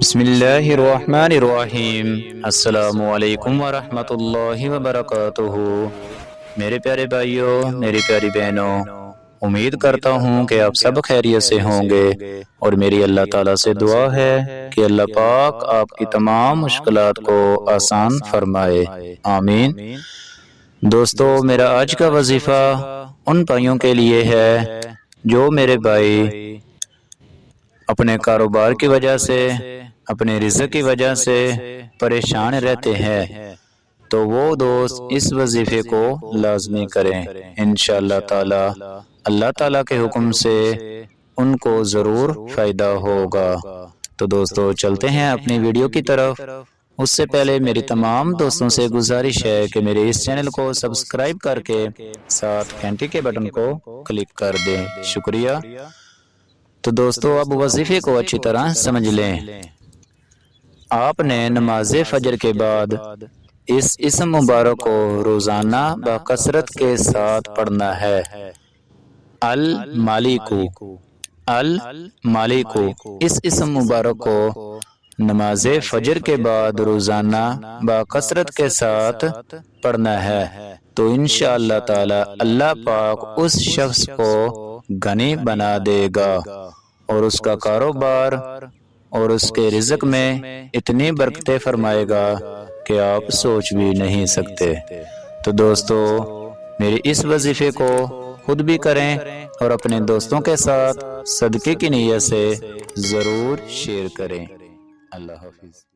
बिस्मिल्लाहिर्रहमानिर्रहीम। अस्सलामुअलैकुम वरहमतुल्लाहि वबरकातुहू। मेरे प्यारे भाइयों, मेरी प्यारी बहनों, उम्मीद करता हूँ कि आप सब खैरियत से होंगे और मेरी अल्लाह ताला से दुआ है कि अल्लाह पाक आपकी तमाम मुश्किलात को आसान फरमाए। आमीन। दोस्तों, मेरा आज का वजीफ़ा उन भाइयों के लिए है जो मेरे भाई अपने कारोबार की वजह से अपने रिज़्क की वजह से परेशान रहते हैं तो वो दोस्त इस वजीफ़े को लाजमी करें। इन ताला, अल्लाह ताला के हुक्म से उनको ज़रूर फ़ायदा होगा। तो दोस्तों, चलते हैं अपनी वीडियो की तरफ़। उससे पहले मेरी तमाम दोस्तों से गुजारिश है कि मेरे इस चैनल को सब्सक्राइब करके साथ घंटी के बटन को क्लिक कर दें। शुक्रिया। तो दोस्तों, अब वजीफ़े को अच्छी तरह समझ लें। आपने नमाज़ फजर के बाद इस इसम मुबारक को रोज़ाना बकसरत के साथ पढ़ना है। अल मालिकू। अल मालिकू। इस इसम मुबारक को नमाज़ फजर के बाद रोज़ाना बकसरत के साथ पढ़ना है। तो इन ताला अल्लाह पाक उस शख्स को गनी बना देगा और उसका कारोबार और उसके रिजक में इतनी बरकतें फरमाएगा कि आप सोच भी नहीं सकते। तो दोस्तों मेरे इस वजीफे को खुद भी करें और अपने दोस्तों के साथ सदक़े की नीयत से ज़रूर शेयर करें। अल्लाह हाफिज़।